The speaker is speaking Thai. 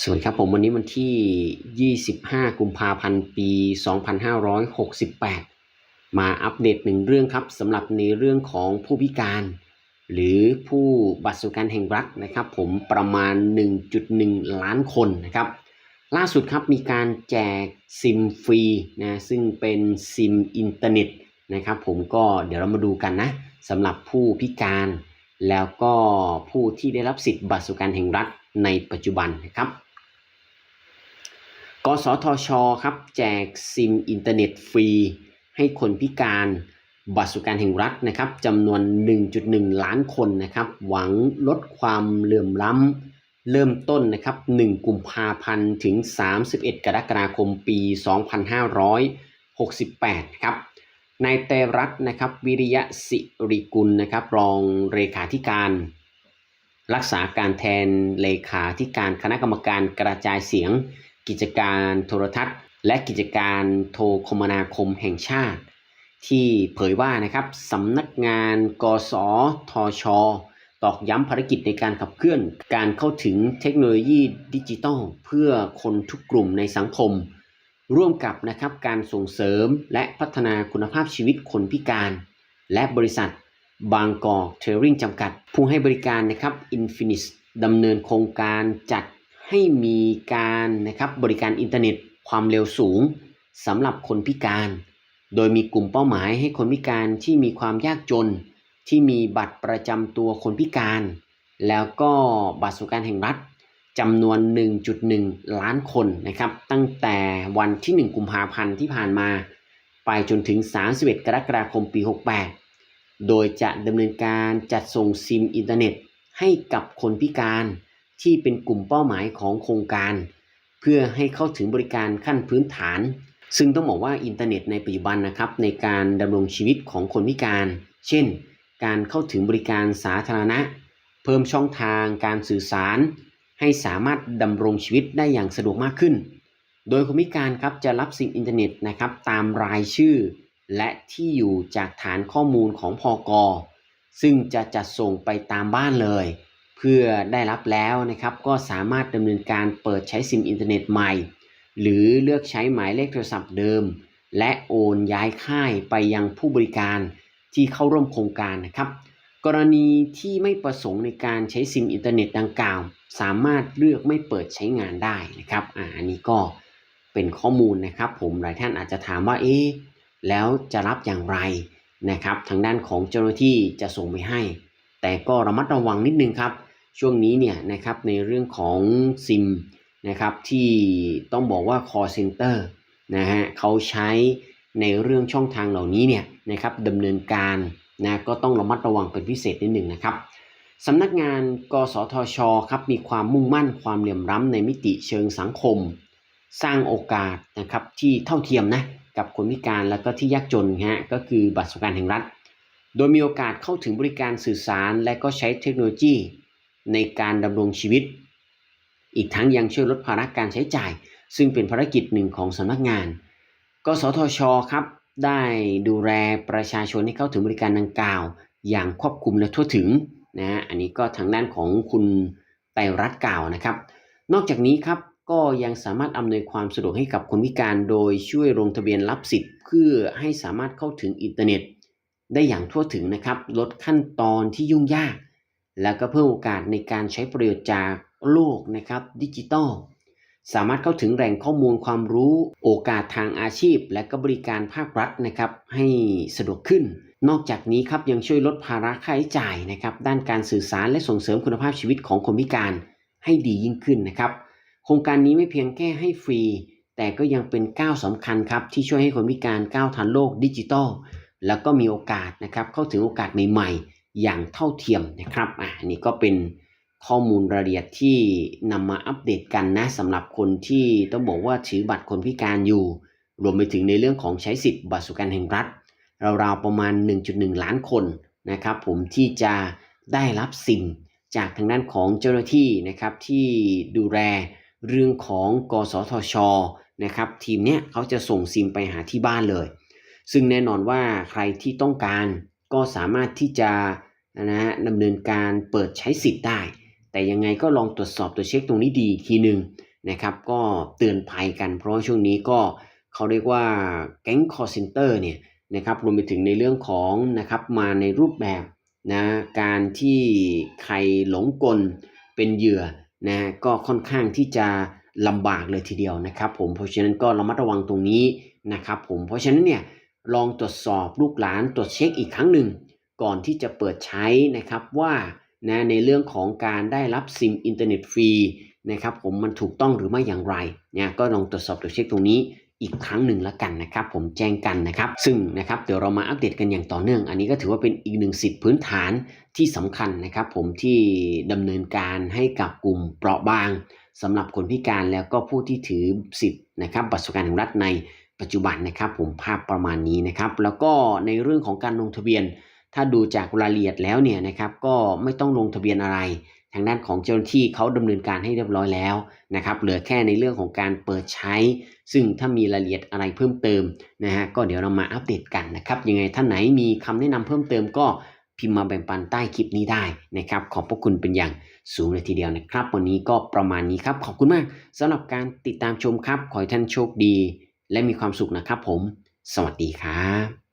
สวัสดีครับผมวันนี้วันที่ 25 กุมภาพันธ์ ปี 2568 มาอัปเดตหนึ่งเรื่องครับสำหรับในเรื่องของผู้พิการ หรือผู้บัตรสวัสดิการแห่งรัฐนะครับ ผมประมาณ 1.1 ล้านคนนะครับ ล่าสุดครับมีการแจกซิมฟรีนะซึ่งเป็นซิมอินเทอร์เน็ตนะครับ ผมก็เดี๋ยวเรามาดูกันนะสำหรับผู้พิการ แล้วก็ผู้ที่ได้รับสิทธิ์บัตรสวัสดิการแห่งรัฐในปัจจุบันนะครับ กสทช ครับ แจกซิมอินเทอร์เน็ตฟรี ให้คนพิการบัตรสวัสดิการแห่งรัฐนะครับจำนวน 1.1 ล้านคนนะครับ หวังลดความเหลื่อมล้ำ เริ่มต้นนะครับ1กุมภาพันธ์ถึง 31 กรกฎาคมปี 2568 ครับนายเตรัตน์นะครับ วิริยะสิริกุลนะครับ รองเลขาธิการ รักษาการแทนเลขาธิการคณะกรรมการกระจายเสียง กิจการโทรทัศน์ และกิจการโทรคมนาคมแห่งชาติ ที่เผยว่านะครับสำนักงานกสทช ตอกย้ำภารกิจในการขับเคลื่อน การเข้าถึงเทคโนโลยีดิจิทัล เพื่อคนทุกกลุ่มในสังคม ร่วมกับนะครับการส่งเสริมและพัฒนาคุณภาพชีวิตคนพิการ และบริษัทบางกอกเทรริงจำกัด ผู้ให้บริการนะครับ Infinis ดำเนินโครงการจัด ให้มีการนะครับบริการอินเทอร์เน็ตความเร็วสูงสำหรับคนพิการ โดยมีกลุ่มเป้าหมายให้คนพิการที่มีความยากจน ที่มีบัตรประจำตัวคนพิการ แล้วก็บัตรสวัสดิการแห่งรัฐจำนวน 1.1 ล้านคนนะครับ ตั้งแต่วันที่ 1 กุมภาพันธ์ที่ผ่านมา ไปจนถึง 31 กรกฎาคมปี 68 โดยจะดำเนินการจัดส่งซิมอินเทอร์เน็ตให้กับคนพิการ ที่เป็นกลุ่มเป้าหมายของโครงการ เพื่อให้เข้าถึงบริการขั้นพื้นฐาน ซึ่งต้องบอกว่าอินเทอร์เน็ตในปัจจุบันนะครับ ในการดำรงชีวิตของคนพิการ เช่น การเข้าถึงบริการสาธารณะ เพิ่มช่องทางการสื่อสาร ให้สามารถดำรงชีวิตได้อย่างสะดวกมากขึ้น โดยคนพิการครับจะรับซิมอินเทอร์เน็ตนะครับตามรายชื่อ และที่อยู่จากฐานข้อมูลของพอกซึ่งจะจัดส่งไปตามบ้านเลย เพื่อได้รับแล้วนะครับก็สามารถดำเนินการเปิดใช้ซิมอินเทอร์เน็ตใหม่ หรือเลือกใช้หมายเลขโทรศัพท์เดิม และโอนย้ายค่ายไปยังผู้บริการที่เข้าร่วมโครงการนะครับ กรณีที่ไม่ประสงค์ในการใช้ซิมอินเทอร์เน็ตดังกล่าว สามารถเลือกไม่เปิดใช้งานได้นะครับอ่าอันนี้ก็เป็นข้อมูลนะครับ ผมหลายท่านอาจจะถามว่าเอ๊ะแล้วจะรับอย่างไรนะครับ ทางด้านของเจ้าหน้าที่จะส่งไปให้ แต่ก็ระมัดระวังนิดนึงครับ ช่วงนี้เนี่ยนะครับในเรื่องของซิมนะครับที่ต้องบอกว่า call center นะฮะเขาใช้ในเรื่องช่องทางเหล่านี้เนี่ยนะครับดำเนินการนะก็ต้องระมัดระวังเป็นพิเศษนิดหนึ่งนะครับสำนักงานกสทชครับมีความมุ่งมั่นความเหลื่อมล้ำในมิติเชิงสังคม สร้างโอกาสนะครับที่เท่าเทียมนะกับคนพิการแล้วก็ที่ยากจนฮะก็คือบัตรสวัสดิการแห่งรัฐ โดยมีโอกาสเข้าถึงบริการสื่อสารและก็ใช้เทคโนโลยีในการดำรงชีวิต อีกทั้งยังช่วยลดภาระการใช้จ่าย ซึ่งเป็นภารกิจหนึ่งของสำนักงาน กสทช ครับ ได้ดูแลประชาชนให้เข้าถึงบริการดังกล่าว อย่างครอบคลุมและทั่วถึงนะฮะ อันนี้ก็ทางด้านของคุณไตรรัตน์กล่าวนะครับ นอกจากนี้ครับก็ยังสามารถอำนวยความสะดวกให้กับคนพิการ โดยช่วยลงทะเบียนรับสิทธิ์ เพื่อให้สามารถเข้าถึงอินเทอร์เน็ต ได้อย่างทั่วถึงนะครับ ลดขั้นตอนที่ยุ่งยาก แล้วก็เพิ่มโอกาสในการใช้ประโยชน์จากโลกนะครับดิจิตอลสามารถเข้าถึงแหล่งข้อมูลความรู้โอกาสทางอาชีพ และก็บริการภาครัฐนะครับ ให้สะดวกขึ้น นอกจากนี้ครับยังช่วยลดภาระค่าใช้จ่ายนะครับ ด้านการสื่อสารและส่งเสริมคุณภาพชีวิตของคนพิการให้ดียิ่งขึ้นนะครับ โครงการนี้ไม่เพียงแค่ให้ฟรี แต่ก็ยังเป็นก้าวสำคัญครับที่ช่วยให้คนพิการก้าวทันโลกดิจิทัล แล้วก็มีโอกาสนะครับเข้าถึงโอกาสใหม่ๆ อย่างเท่าเทียมนะครับอ่านนี้ก็เป็นข้อมูลรายละเอียดที่นำมาอัปเดตกันนะสำหรับคนที่ต้องบอกว่าถือบัตรคนพิการอยู่ รวมไปถึงในเรื่องของใช้สิทธิ์บัตรสวัสดิการแห่งรัฐราวๆประมาณ 1.1 ล้านคนนะครับผมที่จะได้รับสิมจากทางด้านของเจ้าหน้าที่นะครับที่ดูแลเรื่องของกสทชนะครับทีมเนี้ยเขาจะส่งซิมไปหาที่บ้านเลย ซึ่งแน่นอนว่าใครที่ต้องการก็สามารถที่จะนะฮะดำเนินการเปิดใช้สิทธิ์ได้ แต่ยังไงก็ลองตรวจสอบตัวจเช็คตรงนี้ดีอีกทีหนึ่งนะครับก็เตือนภัยกัน เพราะช่วงนี้ก็เขาเรียกว่าแก๊งคอร์เซนเตอร์เนี่ยนะครับรวมไปถึงในเรื่องของนะครับมาในรูปแบบนะการที่ใครหลงกลเป็นเหยื่อนะก็ค่อนข้างที่จะลำบากเลยทีเดียวนะครับผมเพราะฉะนั้นก็ระมัดระวังตรงนี้นะครับผมเพราะฉะนั้นเนี่ย ลองตรวจสอบลูกหลานตรวจเช็คอีกครั้งหนึ่ง ก่อนที่จะเปิดใช้นะครับว่านะในเรื่องของการได้รับซิมอินเทอร์เน็ตฟรีนะครับผมมันถูกต้องหรือไม่อย่างไรเนี่ยก็ลองตรวจสอบตรวจเช็คตรงนี้อีกครั้งหนึ่งละกันนะครับผมแจ้งกันนะครับ ซึ่งนะครับเดี๋ยวเรามาอัปเดตกันอย่างต่อเนื่อง อันนี้ก็ถือว่าเป็นอีกหนึ่งสิทธิพื้นฐานที่สำคัญนะครับผมที่ดำเนินการให้กับกลุ่มเปราะบางสำหรับคนพิการแล้วก็ผู้ที่ถือสิทธิ์นะครับบัตรสวัสดิการแห่งรัฐใน ปัจจุบันนะครับผมภาพประมาณนี้นะครับ แล้วก็ในเรื่องของการลงทะเบียน ถ้าดูจากรายละเอียดแล้วเนี่ยนะครับ ก็ไม่ต้องลงทะเบียนอะไร ทางด้านของเจ้าหน้าที่เขาดำเนินการให้เรียบร้อยแล้วนะครับ เหลือแค่ในเรื่องของการเปิดใช้ ซึ่งถ้ามีรายละเอียดอะไรเพิ่มเติมนะฮะก็เดี๋ยวเรามาอัปเดตกันนะครับ ยังไงท่านไหนมีคำแนะนำเพิ่มเติมก็พิมพ์มาแบ่งปันใต้คลิปนี้ได้นะครับ ขอบพระคุณเป็นอย่างสูงเลยทีเดียวนะครับ วันนี้ก็ประมาณนี้ครับ ขอบคุณมากสำหรับการติดตามชมครับ ขอให้ท่านโชคดี และมีความสุขนะครับผม สวัสดีครับ